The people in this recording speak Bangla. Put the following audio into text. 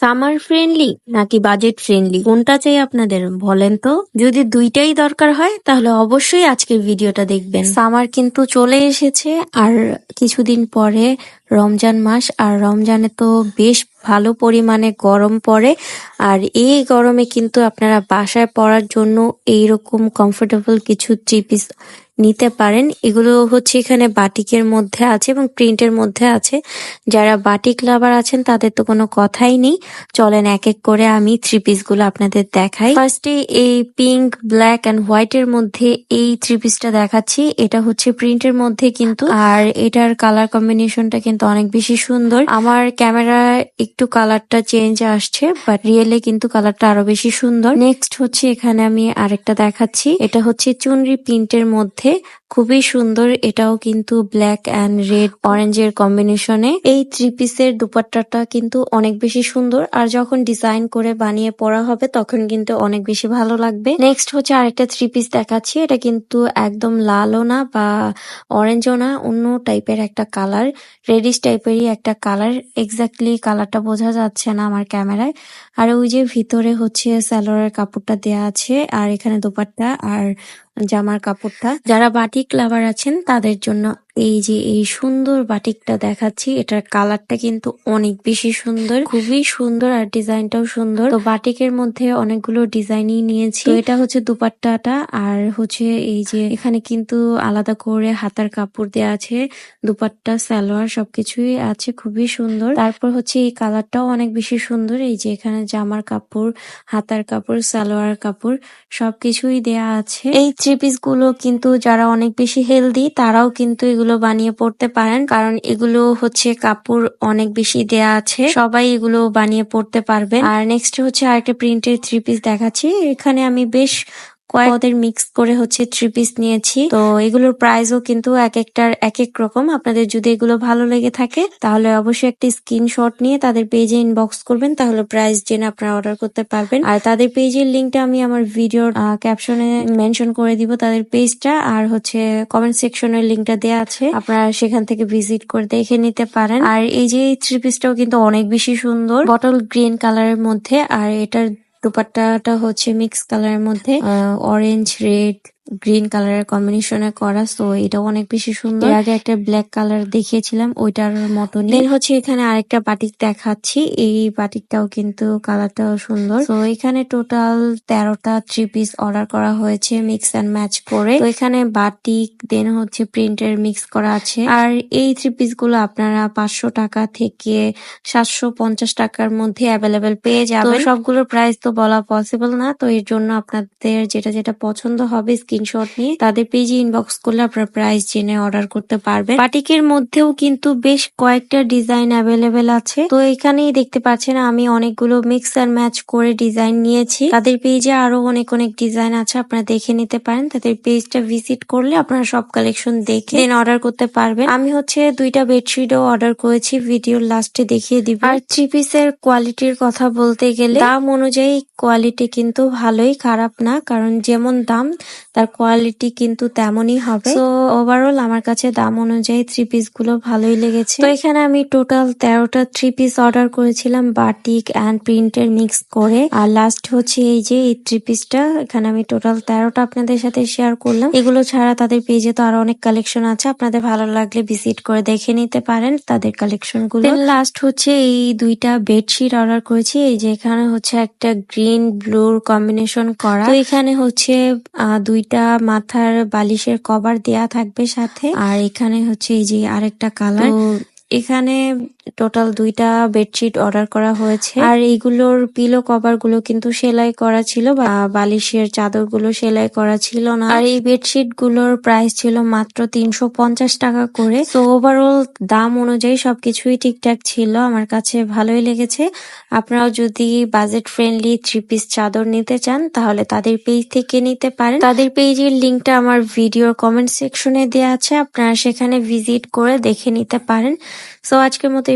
সামার ফ্রেন্ডলি নাকি বাজেট ফ্রেন্ডলি কোনটা চাই আপনাদের বলেন তো? যদি দুইটাই দরকার হয়, তাহলে অবশ্যই আজকের ভিডিওটা দেখবেন। সামার কিন্তু চলে এসেছে, আর কিছুদিন পরে রমজান মাস, আর রমজানে তো বেশ ভালো পরিমাণে গরম পড়ে। আর এই গরমে কিন্তু আপনারা বাসায় পড়ার জন্য এইরকম কমফোর্টেবল কিছু থ্রি পিস নিতে পারেন। এগুলো হচ্ছে এখানে বাটিকের মধ্যে আছে এবং প্রিন্টের মধ্যে আছে। যারা বাটিক লাভার আছেন, তাদের তো কোনো কথাই নেই। চলেন এক এক করে আমি থ্রি পিসগুলো আপনাদের দেখাই। ফার্স্টে এই পিঙ্ক ব্ল্যাক অ্যান্ড হোয়াইট এর মধ্যে এই থ্রি পিসটা দেখাচ্ছি। এটা হচ্ছে প্রিন্টের মধ্যে কিন্তু। আর এটার কালার কম্বিনেশনটা কিন্তু অনেক বেশি সুন্দর। আমার ক্যামেরা একটু কালারটা চেঞ্জ আসছে বাট রিয়েলে কিন্তু কালারটা আরও বেশি সুন্দর। নেক্সট হচ্ছে এখানে আমি আরেকটা দেখাচ্ছি। এটা হচ্ছে চুনরি প্রিন্টের মধ্যে খুবই সুন্দর। এটাও কিন্তু ব্ল্যাক অ্যান্ড রেড অরেঞ্জের কম্বিনেশনে এই থ্রি পিসের দুপাট্টাটা কিন্তু অনেক বেশি সুন্দর। আর যখন ডিজাইন করে বানিয়ে পরা হবে, তখন কিন্তু অনেক বেশি ভালো লাগবে। নেক্সট হচ্ছে আরেকটা থ্রি পিস দেখাচ্ছি। এটা কিন্তু একদম লালও না বা অরেঞ্জও না, অন্য টাইপের একটা কালার রেডিশ টাইপেরই একটা কালার এক্স্যাক্টলি কালারটা বোঝা যাচ্ছে না আমার ক্যামেরায় আর ওই যে ভিতরে হচ্ছে স্যালোয়ারের কাপড়টা দেয়া আছে, আর এখানে দোপাট্টা, আর জামার কাপড়টা। যারা বাটিক লাভার আছেন তাদের জন্য এই যে এই সুন্দর বাটিকটা দেখাচ্ছি, এটার কালারটা কিন্তু অনেক বেশি সুন্দর, খুবই সুন্দর আর ডিজাইনটাও সুন্দর। তো বাটিকের মধ্যে অনেকগুলো ডিজাইনই নিয়েছি। এটা হচ্ছে দুপাট্টাটা আর হচ্ছে এই যে এখানে কিন্তু আলাদা করে হাতার কাপড় দেওয়া আছে, দুপাট্টা, সালোয়ার সবকিছুই আছে, খুবই সুন্দর। তারপর হচ্ছে এই কালারটাও অনেক বেশি সুন্দর, এই যে এখানে জামার কাপড়, হাতার কাপড়, সালোয়ার কাপড় সবকিছুই দেয়া আছে। এই থ্রি পিসগুলো কিন্তু যারা অনেক বেশি হেলদি, তারাও কিন্তু এগুলো বানিয়ে পড়তে পারেন, কারণ এগুলো হচ্ছে কাপড় অনেক বেশি দেয়া আছে। সবাই এগুলো বানিয়ে পড়তে পারবেন। আর নেক্সট হচ্ছে আরেকটা প্রিন্টের থ্রি পিস দেখাচ্ছি। এখানে আমি বেশ কয়েকদের মিক্স করে হচ্ছে থ্রি পিস নিয়েছি। তো এগুলোর প্রাইসও কিন্তু এক একটার এক এক রকম। আপনাদের যদি এগুলো ভালো লেগে থাকে, তাহলে অবশ্যই একটি স্ক্রিনশট নিয়ে তাদের পেজে ইনবক্স করবেন, তাহলে প্রাইস জেনে আপনারা অর্ডার করতে পারবেন। আর তাদের পেজের লিঙ্কটা আমি আমার ভিডিওর ক্যাপশনে মেনশন করে দিব তাদের পেজটা আর হচ্ছে কমেন্ট সেকশনের লিঙ্কটা দেওয়া আছে। আপনারা সেখান থেকে ভিজিট করে দেখে নিতে পারেন। আর এই যে থ্রি পিসটাও কিন্তু অনেক বেশি সুন্দর। বটল গ্রিন কালারের মধ্যে। আর এটার দুপাট্টাটা হচ্ছে মিক্স কালারের মধ্যে অরেঞ্জ রেড গ্রিন কালারের কম্বিনেশনে করা সো এটাও অনেক বেশি সুন্দর। এর আগে একটা ব্ল্যাক কালার দেখিয়েছিলাম ওইটার মতো দেন হচ্ছে এখানে আরেকটা বাটিক দেখাচ্ছি এই বাটিকটাও কিন্তু কালারটাও সুন্দর। তো এখানে টোটাল তেরোটা থ্রি পিস অর্ডার করা হয়েছে মিক্স অ্যান্ড ম্যাচ করে। তো এখানে বাটিক দেন হচ্ছে প্রিন্টের মিক্স করা আছে। আর এই থ্রি পিসগুলো আপনারা পাঁচশো টাকা থেকে সাতশো পঞ্চাশ টাকার মধ্যে অ্যাভেলেবেল পেয়ে যাবেন। সবগুলোর প্রাইস তো বলা পসিবল না তো এর জন্য আপনাদের যেটা যেটা পছন্দ হবে স্ক্রিনশট নিয়ে তাদের পেজে ইনবক্স করলে আপনারা প্রাইস জেনে অর্ডার করতে পারবেন। বাটিকের মধ্যেও কিন্তু বেশ কয়েকটা ডিজাইন অ্যাভেলেবেল আছে। তো এখানেই দেখতে পাচ্ছেন আমি অনেকগুলো মিক্স আর ম্যাচ করে ডিজাইন নিয়েছি। তাদের পেজে আরও অনেক অনেক ডিজাইন আছে, আপনারা দেখে নিতে পারেন। তাদের পেজটা ভিজিট করলে আপনারা সব কালেকশন দেখে দেন অর্ডার করতে পারবেন। আমি হচ্ছে দুইটা বেডশিটও অর্ডার করেছি ভিডিওর লাস্টে দেখিয়ে দিব। আর থ্রি পিসের কোয়ালিটির কথা বলতে গেলে, দাম অনুযায়ী কোয়ালিটি কিন্তু ভালোই, খারাপ না। কারণ যেমন দাম, তার কোয়ালিটি কিন্তু তেমনই হবে। তো ওভারঅল আমার কাছে দাম অনুযায়ী থ্রি পিসগুলো ভালোই লেগেছে। তো এখানে আমি টোটাল তেরোটা থ্রি পিস অর্ডার করেছিলাম বাটিক অ্যান্ড প্রিন্টের মিক্স করে। আর লাস্ট হচ্ছে এই যে এই থ্রি পিসটা এখানে আমি টোটাল তেরোটা আপনাদের সাথে শেয়ার করলাম। এগুলো ছাড়া তাদের পেজে তো আরও অনেক কালেকশন আছে আপনাদের ভালো লাগলে ভিজিট করে দেখে নিতে পারেন তাদের কালেকশনগুলো। লাস্ট হচ্ছে এই দুইটা বেডশিট অর্ডার করেছি এই যে এখানে হচ্ছে একটা গ্রিন ব্লুর কম্বিনেশন করা। তো এখানে হচ্ছে আহ, দুইটা মাথার বালিশের কভার দেয়া থাকবে সাথে। আর এখানে হচ্ছে এই যে আরেকটা কালার। এখানে টোটাল দুইটা বেডশিট অর্ডার করা হয়েছে। আর এইগুলোর পিলো কভারগুলো কিন্তু সেলাই করা ছিল বা বালিশের চাদরগুলো সেলাই করা ছিল না। আর এই বেডশিটগুলোর প্রাইস ছিল মাত্র তিনশো পঞ্চাশ টাকা করে। তো ওভারঅল দাম অনুযায়ী সবকিছুই ঠিকঠাক ছিল। আমার কাছে ভালোই লেগেছে। আপনারাও যদি বাজেট ফ্রেন্ডলি থ্রি পিস চাদর নিতে চান, তাহলে তাদের পেজ থেকে নিতে পারেন। তাদের পেজের লিঙ্কটা আমার ভিডিওর কমেন্ট সেকশনে দেওয়া আছে। আপনারা সেখানে ভিজিট করে দেখে নিতে পারেন। সো আজকের মতো